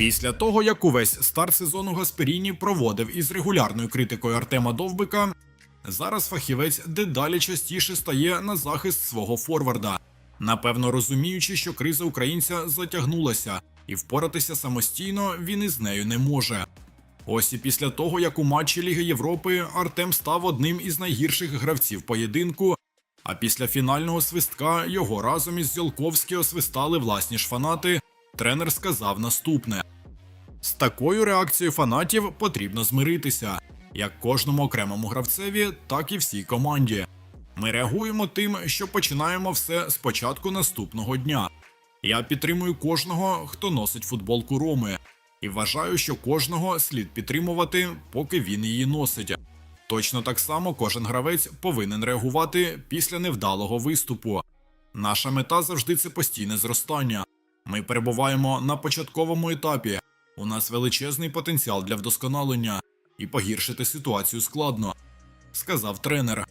Після того, як увесь старт сезону Гасперіні проводив із регулярною критикою Артема Довбика, зараз фахівець дедалі частіше стає на захист свого форварда, напевно розуміючи, що криза українця затягнулася, і впоратися самостійно він із нею не може. Ось і після того, як у матчі Ліги Європи Артем став одним із найгірших гравців поєдинку, а після фінального свистка його разом із Зілковським освистали власні ж фанати, тренер сказав наступне: з такою реакцією фанатів потрібно змиритися, як кожному окремому гравцеві, так і всій команді. Ми реагуємо тим, що починаємо все з початку наступного дня. Я підтримую кожного, хто носить футболку Роми, і вважаю, що кожного слід підтримувати, поки він її носить. Точно так само кожен гравець повинен реагувати після невдалого виступу. Наша мета завжди це постійне зростання. Ми перебуваємо на початковому етапі. У нас величезний потенціал для вдосконалення, і погіршити ситуацію складно, сказав тренер.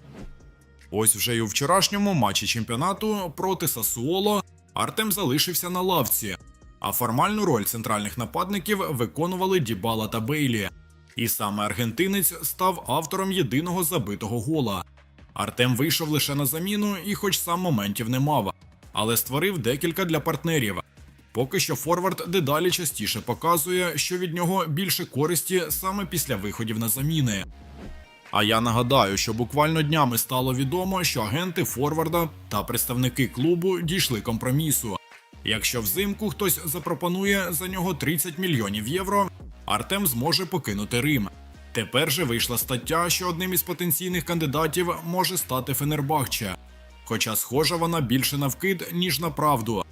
Ось вже й у вчорашньому матчі чемпіонату проти Сасуоло Артем залишився на лавці, а формальну роль центральних нападників виконували Дібала та Бейлі. І саме аргентинець став автором єдиного забитого гола. Артем вийшов лише на заміну і, хоч сам моментів не мав, але створив декілька для партнерів. Поки що Форвард дедалі частіше показує, що від нього більше користі саме після виходів на заміни. А я нагадаю, що буквально днями стало відомо, що агенти Форварда та представники клубу дійшли компромісу. Якщо взимку хтось запропонує за нього 30 мільйонів євро, Артем зможе покинути Рим. Тепер же вийшла стаття, що одним із потенційних кандидатів може стати Фенербахче. Хоча схожа вона більше на вкид, ніж на правду.